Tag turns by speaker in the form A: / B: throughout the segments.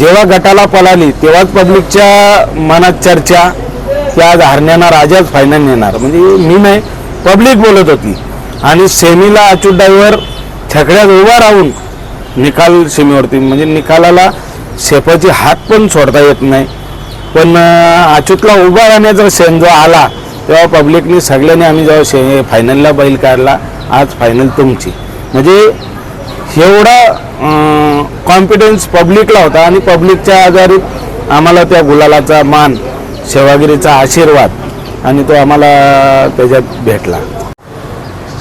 A: जेव्हा गटाला पळाली तेव्हाच पब्लिकच्या मनात चर्चा की आज हरण्याना राजाच फायनल नेणार. म्हणजे मी नाही पब्लिक बोलत होती. आणि सेमीला अच्युत डायव्हर छकड्यात उभा राहून निकाल सेमीवरती म्हणजे निकालाला शेपाची हात पण सोडता येत नाही. पण अं, अच्युतला उभा राहण्याचा सेम जो आला तेव्हा पब्लिकने सगळ्यांनी आम्ही जेव्हा शे फायनलला बैल काढला आज फायनल तुमची. म्हणजे एवढा कॉन्फिडन्स पब्लिकला होता आणि पब्लिकच्या आधारित आम्हाला त्या गुलालाचा मान सेवागिरीचा आशीर्वाद आणि तो आम्हाला त्याच्यात भेटला.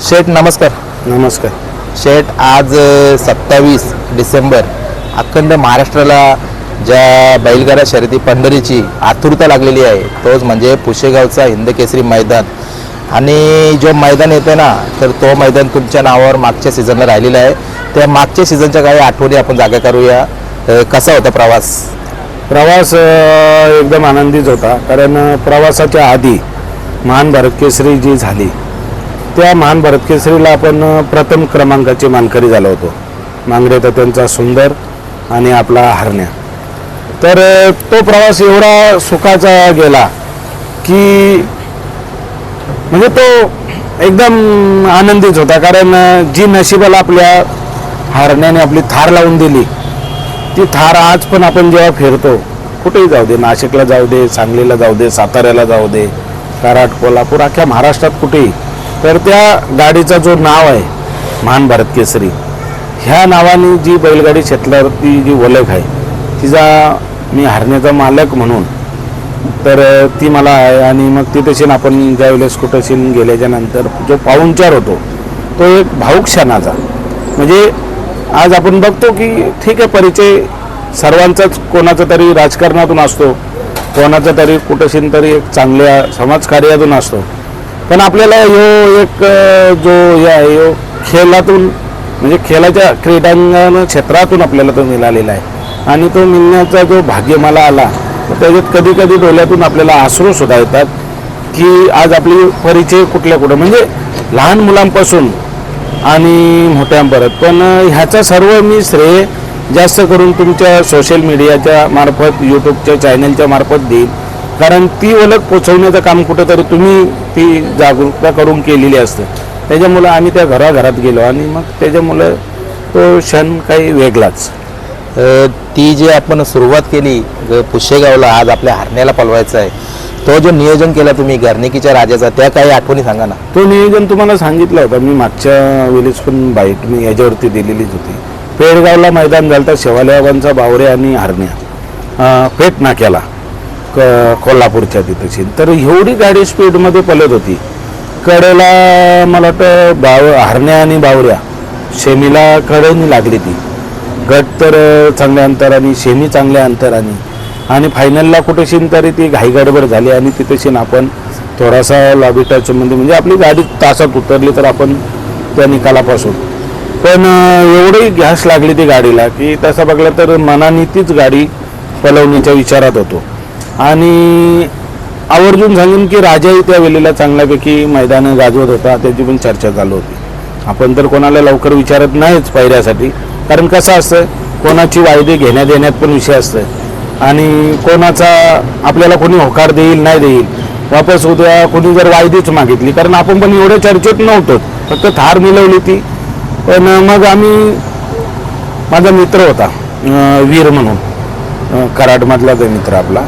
B: शेठ नमस्कार.
A: नमस्कार.
B: शेठ आज सत्तावीस डिसेंबर अखंड महाराष्ट्राला ज्या बैलगाडा शर्यती पंढरीची आतुरता लागलेली आहे तोच म्हणजे पुशेगावचा हिंदकेसरी मैदान. आणि जो मैदान येते ना तर तो मैदान तुमच्या नावावर मागच्या सीझनला राहिलेला आहे. त्या मागच्या सीझनच्या काही आठवणी आपण जागा करूया कसा होता प्रवास?
A: प्रवास एकदम आनंदीच होता. कारण प्रवासाच्या आधी महान भारतकेसरी जी झाली त्या महान भारतकेसरीला आपण प्रथम क्रमांकाची मानकरी झालो होतो. मांगरे तर त्यांचा सुंदर आणि आपला हरण्या. तर तो प्रवास एवढा सुखाचा गेला की म्हणजे तो एकदम आनंदीच होता. कारण जी नशिबाला आपल्या हरण्याने आपली थार लावून दिली. ती थार आज पण आपण जेव्हा फिरतो कुठेही जाऊ दे नाशिकला जाऊ दे सांगलीला जाऊ दे साताऱ्याला जाऊ दे कराड कोल्हापूर अख्ख्या महाराष्ट्रात कुठेही तर त्या गाडीचा जो नाव आहे महान भारत केसरी ह्या नावाने जी बैलगाडी क्षेत्रावरती जी ओळख आहे तिचा मी हरण्याचा मालक म्हणून तर ती मला आहे आणि मग ती तशी आपण ज्यावेळेस कुठंशीन गेल्याच्यानंतर जो पाहुणचार होतो तो एक भाऊक क्षणाचा. म्हणजे आज आपण बघतो की ठीक आहे परिचय सर्वांचाच कोणाचा तरी राजकारणातून असतो कोणाचा तरी कुठेशीन तरी एक चांगल्या समाजकार्यातून असतो. पण आपल्याला ह्यो एक जो हे आहे ह्यो खेळातून म्हणजे खेळाच्या क्रीडांगण क्षेत्रातून आपल्याला तो मिळालेला आहे. आणि तो मिळण्याचा जो भाग्य मला आला तर त्याच्यात कधी कधी डोळ्यातून आपल्याला आसरू सुद्धा येतात की आज आपली परिचय कुठल्या कुठं म्हणजे लहान मुलांपासून आणि मोठ्यांपर्यंत पण ह्याचा सर्व मी श्रेय जास्त करून तुमच्या सोशल मीडियाच्या मार्फत यूट्यूबच्या चॅनलच्या मार्फत देईल कारण ती ओळख पोचवण्याचं काम कुठंतरी तुम्ही ती जागरूकता करून केलेली असते. त्याच्यामुळं आम्ही त्या घराघरात गेलो आणि मग त्याच्यामुळं तो क्षण काही वेगळाच.
B: ती जी आपण सुरुवात केली पुशेगावला आज आपल्या हरण्याला पलवायचं आहे. तो जो नियोजन केला तुम्ही घरनिकीच्या राजाचा त्या काही आठवणी सांगा ना.
A: तो नियोजन तुम्हाला सांगितलं होतं. मी मागच्या वेळेस पण बाईट मी याच्यावरती दिलेलीच होती. पेडगावला मैदान झालं तर शेवालेबाबांचा बावरे आणि हरण्या. फेट पेट नाक्याला. क कोल्हापूरच्या तिथेची तर एवढी गाडी स्पीडमध्ये पलत होती. कडेला मला वाटतं बाव हरण्या आणि बावऱ्या. शेमीला कडेनी लागली ती. गट तर चांगल्या अंतराने शेमी चांगल्या अंतराने. आणि फायनलला कुठेशीन तरी ती घाईगडबड झाली आणि तिथेशीन आपण थोडासा लॉबी टचमध्ये म्हणजे आपली गाडी तासात उतरली तर आपण त्या निकालापासून. पण एवढी गॅस लागली ती गाडीला की तसं बघलं तर मनाने तीच गाडी पलवण्याच्या विचारात होतो. आणि आवर्जून सांगेन की राजाही त्या वेळेला चांगल्यापैकी मैदानं गाजवत होता त्याची पण चर्चा चालू होती. आपण तर कोणाला लवकर विचारत नाहीच पायऱ्यासाठी कारण कसं असतं कोणाची वायदे घेण्यात देण्यात पण विषय असतं. आणि कोणाचा आपल्याला कोणी होकार देईल नाही देईल वापस उद्या कोणी जर वायदीच मागितली कारण आपण पण एवढ्या चर्चेत नव्हतो फक्त थार मिळवली ती. पण मग आम्ही माझा मित्र होता वीर म्हणून कराडमधला कराडमधलाच मित्र आपला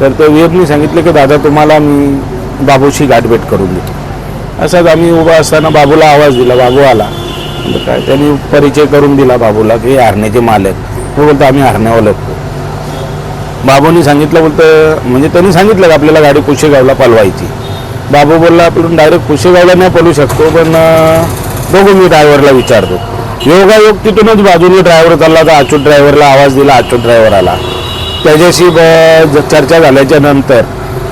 A: तर तो वीरनी सांगितलं की दादा तुम्हाला मी बाबूशी गाठभेट करून देतो. असाच आम्ही उभा असताना बाबूला आवाज दिला बाबू आला. काय? त्यांनी परिचय करून दिला बाबूला की हरण्याचे मालक. तो बोलतो आम्ही हरण्या ओळखतो बाबूनी सांगितलं बोलतं म्हणजे त्यांनी सांगितलं की आपल्याला गाडी कुशेगावला पलवायची. बाबू बोलला आपण डायरेक्ट कुशेगावला नाही पलू शकतो पण बघू मी ड्रायव्हरला विचारतो. योगायोग तिथूनच बाजूने ड्रायव्हर चालला तर अच्युत ड्रायव्हरला आवाज दिला अच्युत ड्रायव्हर आला. त्याच्याशी ब- चर्चा झाल्याच्यानंतर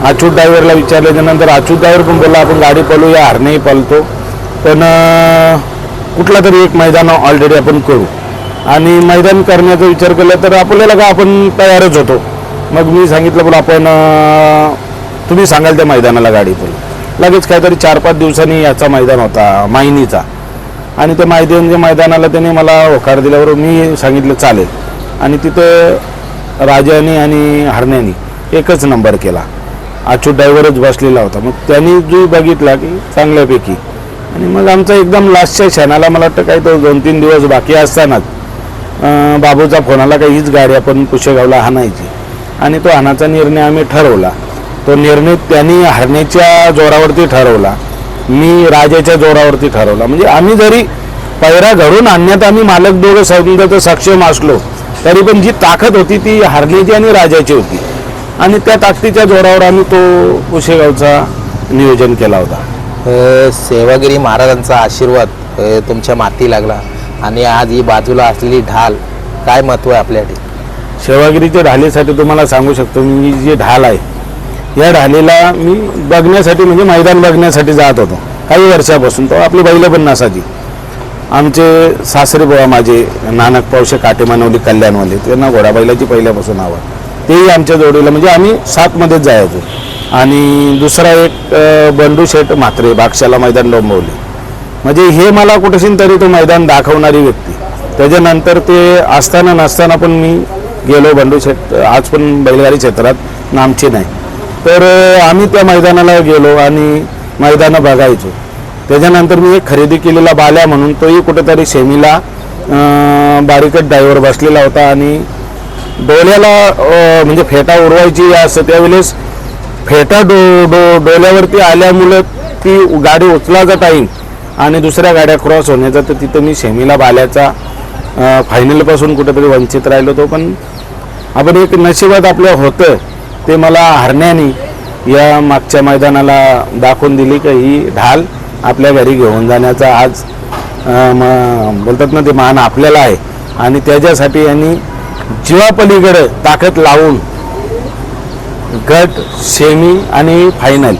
A: अच्युत ड्रायव्हरला विचारल्याच्या नंतर अच्युत ड्रायव्हर पण बोलला आपण गाडी पलूया हरणेही पलतो. पण कुठला तरी एक मैदान ऑलरेडी आपण करू. आणि मैदान करण्याचा विचार केला तर आपल्याला का आपण तयारच होतो? मग मी सांगितलं बोला आपण तुम्ही सांगाल त्या मैदानाला गाडीतून. लगेच काहीतरी चार पाच दिवसांनी याचा मैदान होता मायनीचा. आणि त्या माहिती म्हणजे मैदानाला त्याने मला होकार दिल्यावर मी सांगितलं चालेल. आणि तिथं राजाने आणि हरण्याने एकच नंबर केला. अच्युत ड्रायव्हरच बसलेला होता. मग त्यांनी जो बघितला की चांगल्यापैकी. आणि मग आमचा एकदम लास्टच्या क्षणाला मला वाटतं काही तो दोन तीन दिवस बाकी असतानाच बाबूचा फोन आला का हीच गाडी आपण पुशेगावला हाणायची आणि तो आणाचा निर्णय आम्ही ठरवला. तो निर्णय त्यांनी हरण्याच्या जोरावरती ठरवला. मी राजाच्या जोरावरती ठरवला. म्हणजे आम्ही जरी पैरा घडून आणण्यात आम्ही मालक दोघं सौंदर्य सक्षम असलो तरी पण जी ताकद होती ती हरण्याची आणि राजाची होती. आणि त्या ताकदीच्या जोरावर आम्ही तो उशेगावचा नियोजन केला होता.
B: सेवागिरी महाराजांचा आशीर्वाद तुमच्या माती लागला. आणि आज ही बाजूला असलेली ढाल काय महत्त्व आहे आपल्यासाठी?
A: सेवागिरीच्या ढालीसाठी तुम्हाला सांगू शकतो मी जी ढाल आहे या ढालीला मी बघण्यासाठी म्हणजे मैदान बघण्यासाठी जात होतो. काही वर्षापासून. तो आपली बैल पण नसायची आमचे सासरे बुवा माझे नानक पावशे काटे मानवली कल्याणवाले त्यांना घोडाबैलाची पहिल्यापासून आवड. तेही आमच्या जोडीला म्हणजे आम्ही सातमध्येच जायचो. आणि दुसरा एक बंडू शेठ म्हात्रे बाक्षाला मैदान डोंबवले म्हणजे हे मला कुठेशीन तरी तो मैदान दाखवणारी व्यक्ती. त्याच्यानंतर ते असताना नसताना पण मी गेलो बंडू क्षेत्र आज पण बैलगाडी क्षेत्रात नामचे नाही. तर आम्ही त्या मैदानाला गेलो आणि मैदानं बघायचो. त्याच्यानंतर मी एक खरेदी केलेला बाल्या म्हणून तोही कुठेतरी सेमीला बारीकट बारीकच ड्रायव्हर बसलेला होता आणि डोल्याला म्हणजे फेटा उडवायची असं त्यावेळेस फेटा डो डो डोल्यावरती आल्यामुळं ती गाडी उचलायचा टाईम आणि दुसऱ्या गाड्या क्रॉस होण्याचा तर तिथं मी सेमीला बाल्याचा फायनलपासून कुठेतरी वंचित राहिलो तो पण आपण एक नशिबात आपलं होतं ते मला हरण्याने या मागच्या मैदानाला दाखवून दिली की ही ढाल आपल्या घरी घेऊन जाण्याचा आज म- बोलतात ना ते मान आपल्याला आहे. आणि त्याच्यासाठी यांनी जीवापलीकडं ताकद लावून गट सेमी आणि फायनल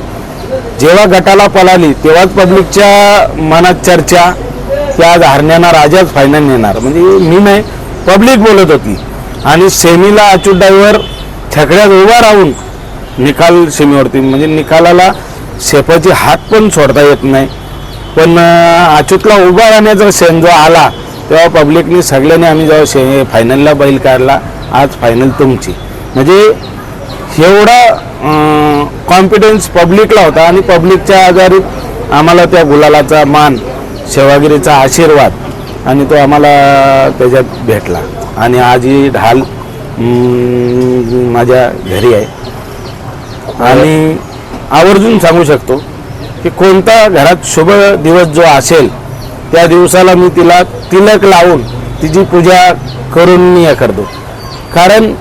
A: जेव्हा गटाला पळाली तेव्हाच पब्लिकच्या मनात चर्चा की आज हरण्याना राजाच फायनल नेणार. म्हणजे मी नाही पब्लिक बोलत होती. आणि सेमीला अच्युत ड्रायव्हर छकड्यात उभा राहून निकाल सेमीवरती म्हणजे निकालाला शेफाचे हात पण सोडता येत नाही. पण अच्युतला उभा राहण्याचा सेन जो आला तेव्हा पब्लिकने सगळ्यांनी आम्ही जेव्हा शे फायनलला बैल काढला आज फायनल तुमची. म्हणजे एवढा कॉन्फिडन्स पब्लिकला होता आणि पब्लिकच्या आधारित आम्हाला त्या गुलालाचा मान सेवागिरीचा आशीर्वाद आणि तो आम्हाला त्याच्यात भेटला. आणि आज ही ढाल माझ्या घरी आहे. आणि आवर्जून सांगू शकतो की कोणता घरात शुभ दिवस जो असेल त्या दिवसाला मी तिला तिलक लावून तिची पूजा करून मी हे करतो. कारण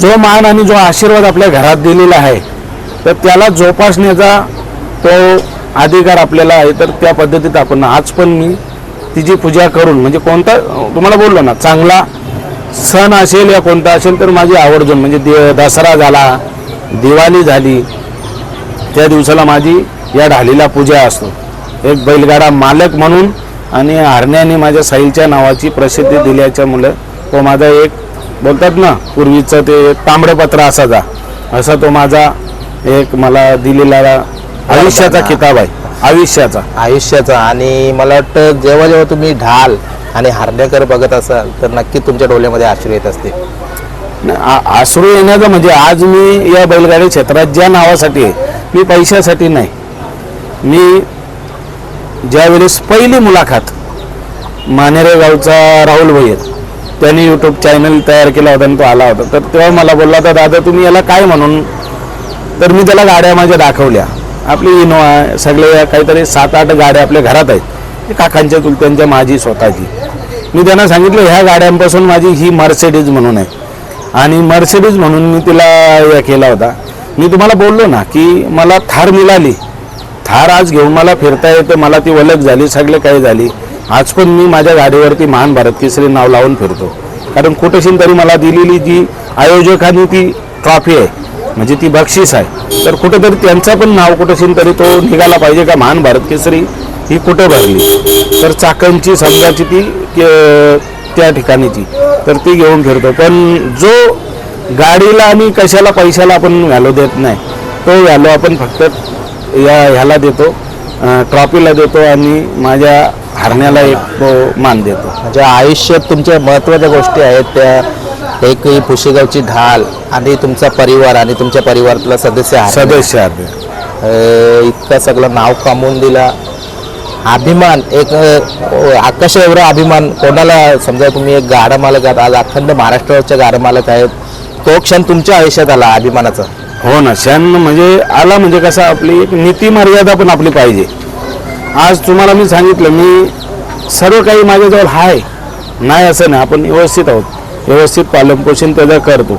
A: जो मान आणि जो आशीर्वाद आपल्या घरात दिलेला आहे तर त्याला जोपासण्याचा तो अधिकार आपल्याला आहे तर त्या पद्धतीत आपण आज पण मी तिची पूजा करून म्हणजे कोणता तुम्हाला बोललो ना चांगला सण असेल या कोणता असेल तर माझी आवर्जून म्हणजे दि दसरा झाला दिवाळी झाली त्या दिवसाला माझी या ढालीला पूजा असतो. एक बैलगाडा मालक म्हणून आणि हरण्याने माझ्या साईलच्या नावाची प्रसिद्धी दिल्याच्या मुलं तो माझा एक बोलतात ना पूर्वीचं ते तांबडपत्र असाचा असा तो माझा एक मला दिलेला आयुष्याचा किताब आहे. आयुष्याचा.
B: आयुष्याचा. आणि मला वाटतं जेव्हा जेव्हा तुम्ही ढाल आणि हरण्याकर बघत असाल तर नक्की तुमच्या डोळ्यामध्ये आश्रू येत असते
A: न- आ- आसरू येण्याचं म्हणजे आज मी या बैलगाडी क्षेत्रात ज्या नावासाठी आहे मी पैशासाठी नाही. मी ज्यावेळेस पहिली मुलाखत मानेरे गावचा राहुल भैया त्यांनी यूट्यूब चॅनल तयार केला होता आणि तो आला होता. तर तेव्हा मला बोलला होता दादा तुम्ही याला काय म्हणून? तर मी त्याला गाड्या माझ्या दाखवल्या. आपली इनोवा सगळे काहीतरी सात आठ गाड्या आपल्या घरात आहेत. काकांच्या चुलत्यांच्या माझी स्वतःची. मी त्यांना सांगितलं ह्या गाड्यांपासून माझी ही मर्सिडीज म्हणून आहे. आणि मर्सिडीज म्हणून मी तिला हे केला होता. मी तुम्हाला बोललो ना की मला थार मिळाली. थार आज घेऊन मला फिरता येतं मला ती वलक झाली सगळे काही झाली. आज पण मी माझ्या गाडीवरती महान भारत केसरी नाव लावून फिरतो. कारण कुठेशीन तरी मला दिलेली जी आयोजकांनी ती ट्रॉफी आहे म्हणजे ती बक्षीस आहे. तर कुठेतरी त्यांचं पण नाव कुठेशी तरी तो निघाला पाहिजे का? महान भारत केसरी ही कुठे भरली? तर चाकणची शब्दाची ती त्या ठिकाणीची. तर ती घेऊन फिरतो. पण जो गाडीला आणि कशाला पैशाला आपण व्हॅल्यू देत नाही तो व्हॅल्यू आपण फक्त या ह्याला देतो ट्रॉफीला देतो आणि माझ्या हरण्याला एक तो मान देतो.
B: म्हणजे आयुष्यात तुमच्या महत्त्वाच्या गोष्टी आहेत त्या एक ही पुशेगावची ढाल आणि तुमचा परिवार आणि तुमच्या परिवारातला सदस्य आहे.
A: सदस्य
B: अ, इतका सगळं नाव कमवून दिला. अभिमान एक अ, आकाश एवढा अभिमान. कोणाला समजा तुम्ही एक गाडा मालक आहात आज अखंड महाराष्ट्राच्या गाडा मालक आहेत. तो क्षण तुमच्या आयुष्यात आला अभिमानाचा.
A: हो ना क्षण म्हणजे आला म्हणजे कसं आपली एक नीती मर्यादा पण आपली पाहिजे. आज तुम्हाला मी सांगितलं मी सर्व काही माझ्याजवळ आहे. नाही असं नाही आपण व्यवस्थित आहोत. व्यवस्थित पालनपोषण त्याचा करतो.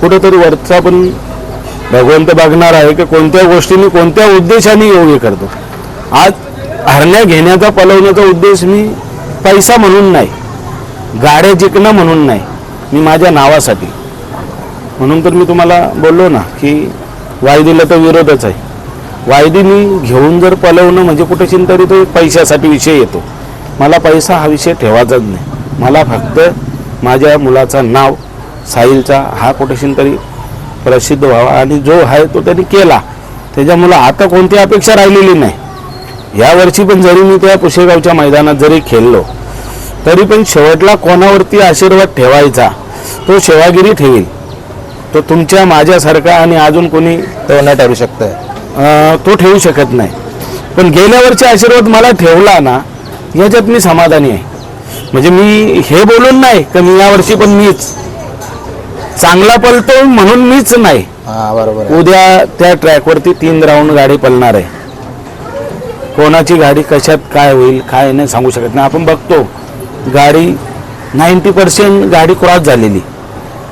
A: कुठेतरी वरचा पण भगवंत बघणार आहे की कोणत्या गोष्टीने कोणत्या उद्देशाने योग्य करतो. आज हरण्या घेण्याचा पलवण्याचा उद्देश मी पैसा म्हणून नाही गाड्या जिंकणं म्हणून नाही मी माझ्या नावासाठी. म्हणून तर मी तुम्हाला बोललो ना की वायदीला तर विरोधच आहे. वायदी मी घेऊन जर पलवणं म्हणजे कुठेशी तरी तो पैशासाठी विषय येतो. मला पैसा हा विषय ठेवायचाच नाही. मला फक्त माझ्या मुलाचं नाव साहिलचा हा कुठेशी तरी प्रसिद्ध व्हावा. आणि जो आहे तो त्यांनी केला. त्याच्यामुळं आता कोणती अपेक्षा राहिलेली नाही. यावर्षी पण जरी मी त्या पुशेगावच्या मैदानात जरी खेळलो तरी पण शेवटला कोणावरती आशीर्वाद ठेवायचा तो सेवागिरी ठेवील. तो तुमच्या माझ्यासारखा आणि अजून कोणी
B: तो नाही ठरू शकतं
A: तो ठेवू शकत नाही. पण गेल्या वर्षी आशीर्वाद मला ठेवला ना याच्यात मी समाधानी आहे. म्हणजे मी हे बोलून नाही का मी यावर्षी पण मीच. चांगला पलतो म्हणून मीच नाही.
B: हा बरोबर आहे.
A: उद्या त्या ट्रॅकवरती तीन राऊंड गाडी पळणार आहे. कोणाची गाडी कशात काय होईल काय नाही सांगू शकत नाही. आपण बघतो गाडी नाईंटी पर्सेंट गाडी क्रॉस झालेली.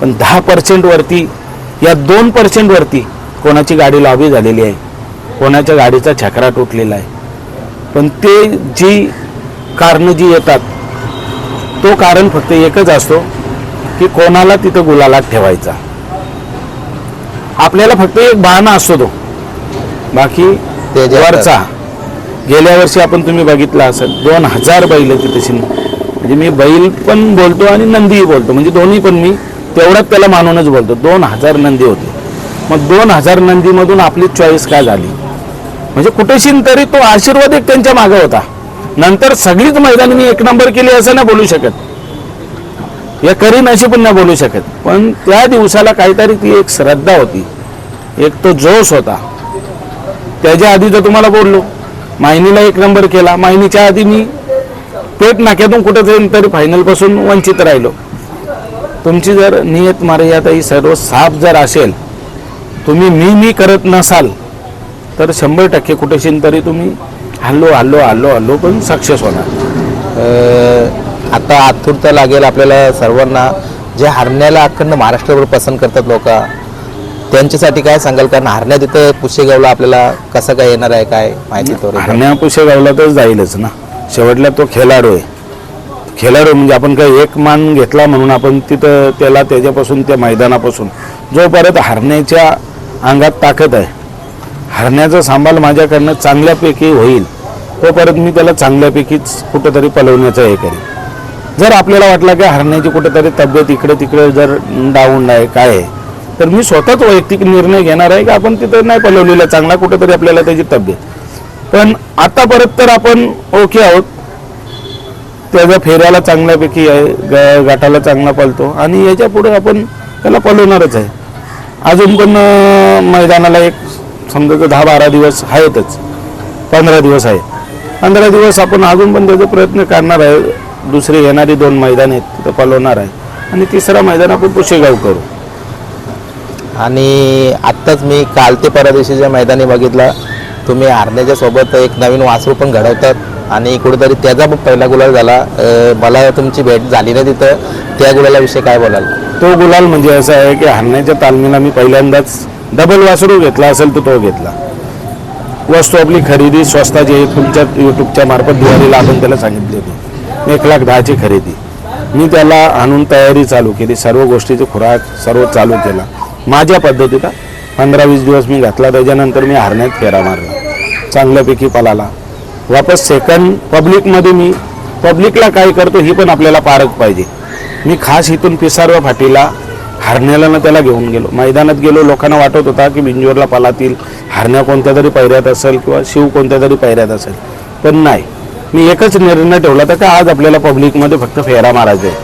A: पण दहा पर्सेंट वरती या दोन पर्सेंट वरती कोणाची गाडी लॉबी झालेली आहे. कोणाच्या गाडीचा छकरा तुटलेला आहे. पण ते जी कारणं जी येतात तो कारण फक्त एकच असतो की कोणाला तिथं गुलालात ठेवायचा. आपल्याला फक्त एक बहाणा असतो तो. बाकी वरचा. गेल्या वर्षी आपण तुम्ही बघितलं असेल दोन हजार बैल तिथे म्हणजे मी बैल पण बोलतो आणि नंदीही बोलतो. म्हणजे दोन्ही पण मी तेवढ्यात त्याला मानूनच बोलतो. दोन हजार नंदी होते. मग दोन हजार नंदीमधून आपली चॉईस काय झाली? म्हणजे कुठेशीन तरी तो आशीर्वाद एक त्यांच्या मागे होता. नंतर सगळीच मैदानी मी एक नंबर केली असं नाही बोलू शकत. या करीन अशी पण नाही बोलू शकत. पण त्या दिवसाला काहीतरी ती एक श्रद्धा होती. एक तो जोश होता. त्याच्या आधी तर तुम्हाला बोललो मायनीला एक नंबर केला मायनीच्या आधी मी पेट नाक्यातून कुठं जाईन तरी फायनलपासून वंचित राहिलो. तुमची जर नियत मर्यादा ही सर्व साफ जर असेल तुम्ही मी मी करत नसाल तर शंभर टक्के कुठेशी तरी तुम्ही हल्लो हल्लो हल्लो हल्लो पण सक्सेस होणार.
B: आता आतुरता लागेल आपल्याला सर्वांना. जे हरण्याला अखंड महाराष्ट्रभर पसंत करतात लोक त्यांच्यासाठी काय सांगाल? कारण हरण्या तिथं पुशेगावला आपल्याला कसं काय येणार आहे काय माहिती तो
A: हरण्या पुशेगावला तर जाईलच ना. शेवटला तो खेळाडू आहे. खेळाडू म्हणजे आपण काही एक मान घेतला म्हणून आपण तिथं त्याला त्याच्यापासून त्या मैदानापासून. जोपर्यंत हरण्याच्या अंगात ताकद आहे हरण्याचा सांभाळ माझ्याकडनं चांगल्यापैकी होईल तो परत मी त्याला चांगल्यापैकीच कुठंतरी पलवण्याचं हे करेन. जर आपल्याला वाटलं की हरण्याची कुठेतरी तब्येत इकडे तिकडे जर डाऊन आहे काय आहे तर मी स्वतःच वैयक्तिक निर्णय घेणार आहे की आपण तिथं नाही पलवलेला चांगला कुठेतरी आपल्याला त्याची तब्येत. पण आता परत तर आपण ओके आहोत. त्याचा फेऱ्याला चांगल्यापैकी आहे ग गाठाला चांगला पालतो आणि याच्यापुढे आपण त्याला पलवणारच आहे. अजून पण मैदानाला एक समजा दहा बारा दिवस आहेतच. पंधरा दिवस आहे. पंधरा दिवस आपण अजून पण त्याचा प्रयत्न करणार आहे. दुसरे येणारी दोन मैदान आहेत तिथं पळवणार आहे. आणि तिसरा मैदान आपण पुशेगाव करू.
B: आणि आत्ताच मी काल ते परवा दिवशीच्या मैदानी बघितला तुम्ही हरण्याच्या सोबत एक नवीन वासरू पण घडवतात. आणि कुठेतरी त्याचा पण पहिला गुलाल झाला. मला तुमची भेट झाली ना तिथं. त्या गुलालाविषयी काय बोलाल?
A: तो गुलाल म्हणजे असं आहे की हरण्याच्या तालमीला मी पहिल्यांदाच डबल वासरू घेतला असेल तर तो घेतला. वस्तू आपली खरेदी स्वस्ताची आहे तुमच्या यूट्यूबच्या मार्फत दिवाळीला आपण त्याला सांगितली होती. एक लाख दहाची खरेदी. मी त्याला आणून तयारी चालू केली सर्व गोष्टीची खुराक सर्व चालू केला. माझ्या पद्धतीला पंधरा वीस दिवस मी घातला त्याच्यानंतर मी हरण्यात फेरा मारला. चांगल्यापैकी पलाला वापस सेकंड पब्लिकमध्ये मी पब्लिकला काय करतो ही पण आपल्याला पारख पाहिजे. मी खास इथून पिसारवा फाटीला हरण्याला ना त्याला घेऊन गेलो. मैदानात गेलो लोकांना वाटत होता की बिंजोरला पालातील हरण्या कोणत्या तरी पायऱ्यात असेल किंवा शिव कोणत्या तरी पायऱ्यात असेल. पण नाही. मी एकच निर्णय ठेवला होता का आज आपल्याला पब्लिकमध्ये फक्त फेरा मारायचा आहे.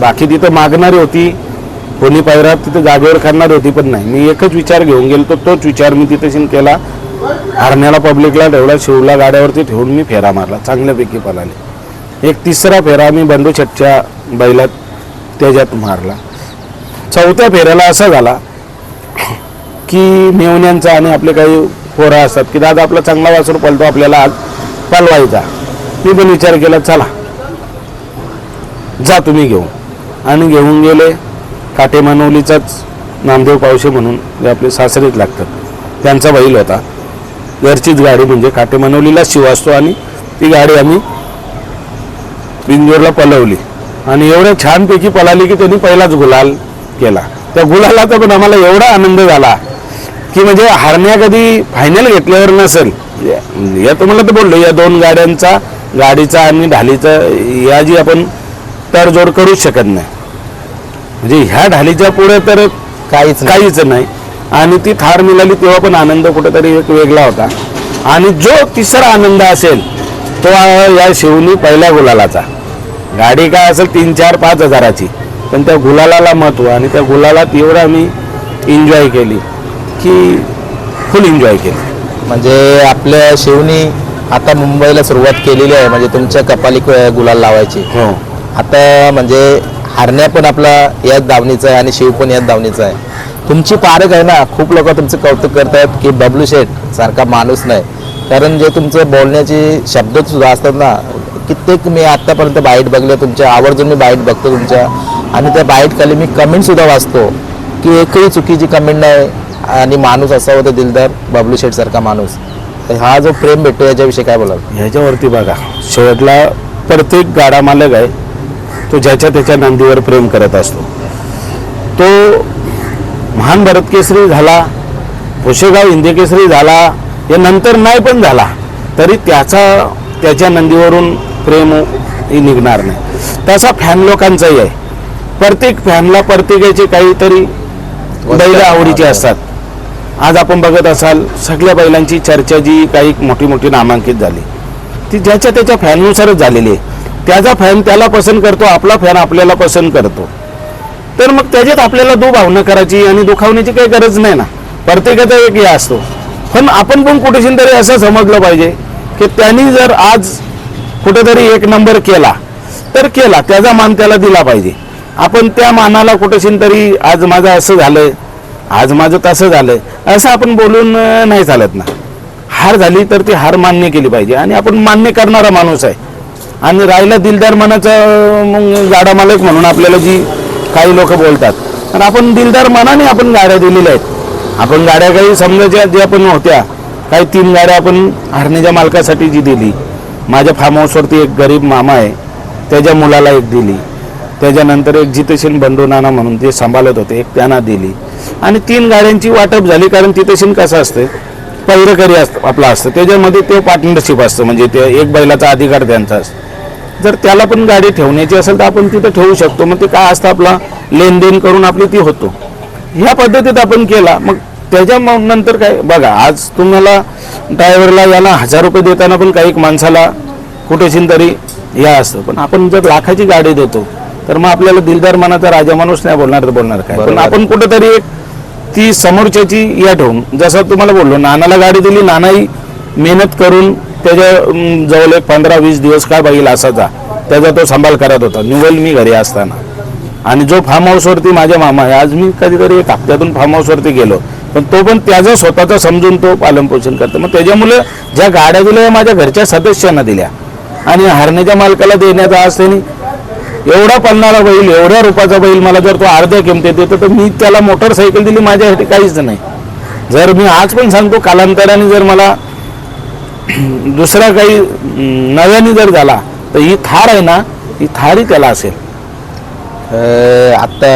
A: बाकी तिथं मागणारी होती कोणी पायऱ्यात तिथं जागेवर करणार होती पण नाही. मी एकच विचार घेऊन गेलो तर तोच विचार मी तिथेशीन केला. हरण्याला पब्लिकला ठेवला शिवला गाड्यावरती ठेवून मी फेरा मारला चांगल्यापैकी पलाने एक तिसरा फेरा मी बंधू छटच्या बैलात त्याच्यात मारला. चौथ्या फेऱ्याला असा झाला की मेवण्यांचा आणि आपले काही पोरं असतात की दादा आपला चांगला वासरू पलतो आपल्याला आज पलवायचा. मी पण विचार केला चला जा तुम्ही घेऊन. आणि घेऊन गेले. काटे मानवलीचाच नामदेव पावशे म्हणून जे आपले सासरीत लागतात. त्यांचा बैल होता. घरचीच गाडी म्हणजे काटे शिव असतो आणि ती गाडी आम्ही बिंजोरला पलवली. आणि एवढ्या छानपैकी पळाली की त्यांनी पहिलाच गुलाल केला. त्या गुलालाचा पण आम्हाला एवढा आनंद झाला की म्हणजे हारण्या कधी फायनल घेतल्यावर नसेल. या- तुम्हाला तर बोललो या दोन गाड्यांचा गाडीचा आणि ढालीचा या जी आपण तडजोड करूच शकत नाही. म्हणजे ह्या ढालीच्या पुढे तर
B: काहीच
A: काहीच नाही. आणि ती थार मिळाली तेव्हा पण आनंद कुठेतरी एक वेगळा होता. आणि जो तिसरा आनंद असेल तो या शिवनी पहिल्या गुलालाचा. गाडी काय असेल तीन चार पाच हजाराची. पण त्या गुलालाला महत्त्व आणि त्या गुलालात एवढं आम्ही एन्जॉय केली की फुल एन्जॉय केली.
B: म्हणजे आपल्या शिवनी आता मुंबईला सुरुवात केलेली आहे म्हणजे तुमच्या कपाली गुलाल लावायची.
A: हो.
B: आता म्हणजे हारण्या पण आपला याच दावणीचा आहे आणि शिव पण याच दावणीचा आहे. तुमची पारख आहे ना खूप लोक तुमचं कौतुक करतात की बबलू शेठ सारखा माणूस नाही. कारण जे तुमचं बोलण्याचे शब्द सुद्धा असतात ना कित्येक मी आत्तापर्यंत बाईट बघले तुमच्या आवर्जून मी बाईट बघतो तुमच्या आणि त्या बाईट खाली मी कमेंटसुद्धा वाचतो की एकही चुकीची कमेंट नाही. आणि माणूस असा होता दिलदार बबलू शेठसारखा माणूस. हा जो प्रेम भेटतो याच्याविषयी काय बोलाल?
A: ह्याच्यावरती बघा शेवटला प्रत्येक गाडा मालक आहे तो ज्याच्या त्याच्या नंदीवर प्रेम करत असतो. तो महान भरतकेसरी झाला भोसेगाव हिंदी झाला हे नंतर नाही पण झाला तरी त्याचा त्याच्या नंदीवरून प्रेम निघणार नाही. तसा फॅन लोकांचाही आहे. प्रत्येक फॅनला प्रत्येकाचे काहीतरी बैल आवडीचे असतात. आज आपण बघत असाल सगळ्या बैलांची चर्चा जी काही मोठी मोठी नामांकित झाली. ती ज्याच्या त्याच्या फॅननुसारच झालेली आहे. त्याचा फॅन त्याला पसंत करतो आपला फॅन आपल्याला पसंत करतो. तर मग त्याच्यात आपल्याला दुभावना करायची आणि दुखावण्याची काही गरज नाही ना. प्रत्येकाचा एक हे असतो. पण आपण पण कुठेशी तरी असं समजलं पाहिजे की त्यांनी जर आज कुठेतरी एक नंबर केला तर केला. त्याचा मान त्याला दिला पाहिजे. आपण त्या मानाला कुठेशीन तरी आज माझं असं झालंय आज माझं तसं झालंय असं आपण बोलून नाही चालत ना. हार झाली तर ती हार मान्य केली पाहिजे. आणि आपण मान्य करणारा माणूस आहे. आणि राहिला दिलदार मनाचा मग गाडा मालक म्हणून आपल्याला जी काही लोक बोलतात. तर आपण दिलदार मनाने आपण गाड्या दिलेल्या आहेत. आपण गाड्या काही समजायच्या ज्या पण होत्या काही तीन गाड्या आपण हरण्याच्या मालकासाठी जी दिली. माझ्या फार्म हाऊसवरती एक गरीब मामा आहे त्याच्या मुलाला एक दिली. त्याच्यानंतर एक जितेशन बंडू नाना म्हणून ते सांभाळत होते एक त्यांना दिली. आणि तीन गाड्यांची वाटप झाली कारण तितेशन कसं असतं पैरकरी असतं आपलं असतं. त्याच्यामध्ये ते पार्टनरशिप असतं म्हणजे ते एक बैलाचा अधिकार त्यांचा असतो. जर त्याला पण गाडी ठेवण्याची असेल तर आपण तिथं ठेवू शकतो. मग ते काय असतं आपला लेनदेन करून आपली ती होतो. ह्या पद्धतीत आपण केला. मग त्याच्या मग नंतर काय बघा आज तुम्हाला ड्रायव्हरला याला हजार रुपये देताना पण काही माणसाला कुठेशीन तरी या असतं. पण आपण जर लाखाची गाडी देतो तर मग आपल्याला दिलदार मनाचा राजा माणूस नाही बोलणार तर बोलणार काय? पण. आपण कुठेतरी एक ती समोरच्याची या ठेवून जसं तुम्हाला बोललो नानाला गाडी दिली नानाही मेहनत करून त्याच्याजवळ एक पंधरा वीस दिवस काय बघील असाचा त्याचा तो सांभाळ करत होता. निवल मी घरी असताना. आणि जो फार्म हाऊसवरती माझ्या मामा आहे आज मी कधीतरी एक हप्त्यातून फार्म हाऊसवरती गेलो. पण तो पण त्याचा स्वतःचा समजून तो पालनपोषण करतो. मग त्याच्यामुळे ज्या गाड्या दिल्या माझ्या घरच्या सदस्यांना दिल्या. आणि हरण्याच्या मालकाला देण्याचा आज त्यांनी एवढा पन्नाला बैल एवढ्या रुपयाचा बैल मला जर तो अर्ध्या किमतीत देतो तर मी त्याला मोटरसायकल दिली माझ्यासाठी काहीच नाही. जर मी आज पण सांगतो कालांतराने जर मला दुसरा काही नव्याने जर झाला तर ही थार आहे ना ही थारही त्याला असेल.
B: आत्ता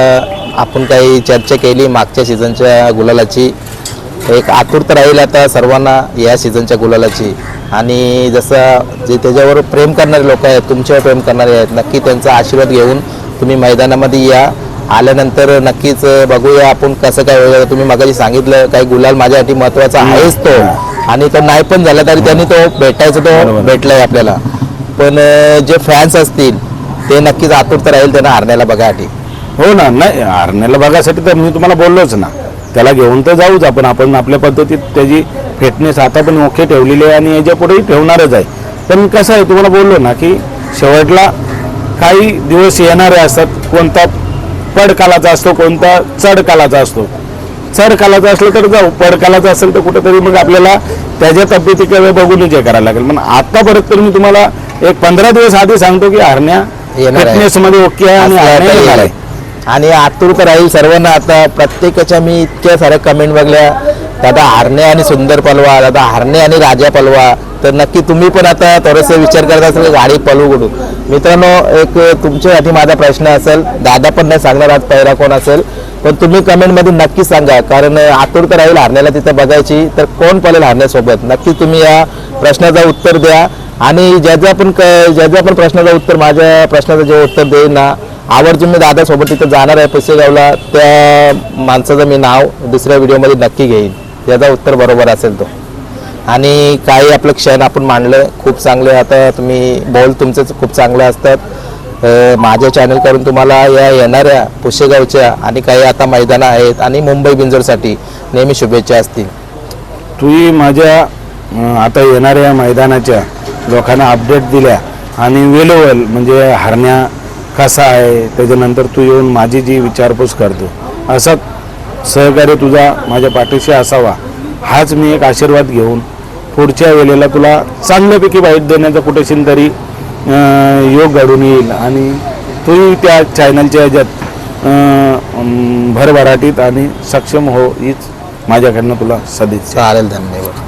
B: आपण काही चर्चा केली मागच्या सीझनच्या गुलालाची. एक आतुरता राहील आता सर्वांना या सीझनच्या गुलालाची. आणि जसं जे त्याच्यावर प्रेम करणारे लोक आहेत तुमच्यावर प्रेम करणारे आहेत नक्की त्यांचा आशीर्वाद घेऊन तुम्ही मैदानामध्ये या. आल्यानंतर नक्कीच बघूया आपण कसं काय होईल. तुम्ही मगाशी सांगितलं काही गुलाल माझ्यासाठी महत्त्वाचा आहेच तो. आणि तो नाही पण झाला तरी त्यांनी तो भेटायचा तो. भेटलाय आपल्याला. पण जे फॅन्स असतील ते नक्कीच आतुरता राहील त्यांना हारण्याला बघासाठी.
A: हो ना नाही हरण्याला बघायसाठी तर मी तुम्हाला बोललोच ना. त्याला घेऊन तर जाऊच आपण. आपण आपल्या पद्धतीत त्याची फिटनेस आता पण ओके ठेवलेली आहे आणि याच्या पुढेही ठेवणारच आहे. पण कसं आहे तुम्हाला बोललो ना की शेवटला काही दिवस येणारे असतात कोणता पडकालाचा असतो कोणता चढकालाचा असतो. चढकालाचा असलं तर जाऊ पडकालाचा असेल तर कुठेतरी मग आपल्याला त्याच्या तब्येतीकडे बघूनच हे करायला लागेल. पण आता परत तर मी तुम्हाला एक पंधरा दिवस आधी सांगतो की हरण्या
B: येणार आहे.
A: फिटनेस मध्ये ओके आहे आणि हरण्या येणार आहे.
B: आणि आतुरता राहील सर्वांना. आता प्रत्येकाच्या मी इतक्या साऱ्या कमेंट बघल्या. दादा हारणे आणि सुंदर पलवा दादा हारणे आणि राजा पलवा. तर नक्की तुम्ही पण आता थोडंसं विचार करत असाल गाडी पलू कुठून? मित्रांनो एक तुमच्यासाठी माझा प्रश्न असेल. दादा पण नाही सांगणार आज पहिला कोण असेल. पण तुम्ही कमेंटमध्ये नक्की सांगा. कारण आतुरता राहील हारण्याला तिथं बघायची. तर कोण पळेल हारण्यासोबत? नक्की तुम्ही या प्रश्नाचं उत्तर द्या. आणि ज्याचा पण क- ज्याचा पण प्रश्नाचं उत्तर माझ्या प्रश्नाचं जे उत्तर देईल ना आवर्जून मी दादासोबत तिथं जाणार आहे पुसेगावला. त्या माणसाचं मी नाव दुसऱ्या व्हिडिओमध्ये नक्की घेईन. त्याचा उत्तर बरोबर असेल तो. आणि काही आपलं क्षण आपण मांडलं. खूप चांगले आता तुम्ही बोल तुमचेच खूप चांगले असतात. माझ्या चॅनल करून तुम्हाला या येणाऱ्या पुशेगावच्या आणि काही आता मैदानं आहेत आणि मुंबई बिंजोरसाठी नेहमी शुभेच्छा असतील.
A: तुम्ही माझ्या आता येणाऱ्या मैदानाच्या लोकांना अपडेट दिल्या आणि वेलोवेल म्हणजे हरण्या कसा आहे त्याच्यानंतर तू येऊन माझी जी विचारपूस करतो. असा सहकार्य तुझा माझ्या पाठीशी असावा. हाच मी एक आशीर्वाद घेऊन पुढच्या वेळेला तुला चांगल्यापैकी वाईट देण्याचा कुठेशीन तरी योग घडून येईल. आणि तूही त्या चॅनलच्या ह्याच्यात भरभराटीत आणि सक्षम हो हीच माझ्याकडनं तुला सदिच्छा.
B: चालेल धन्यवाद.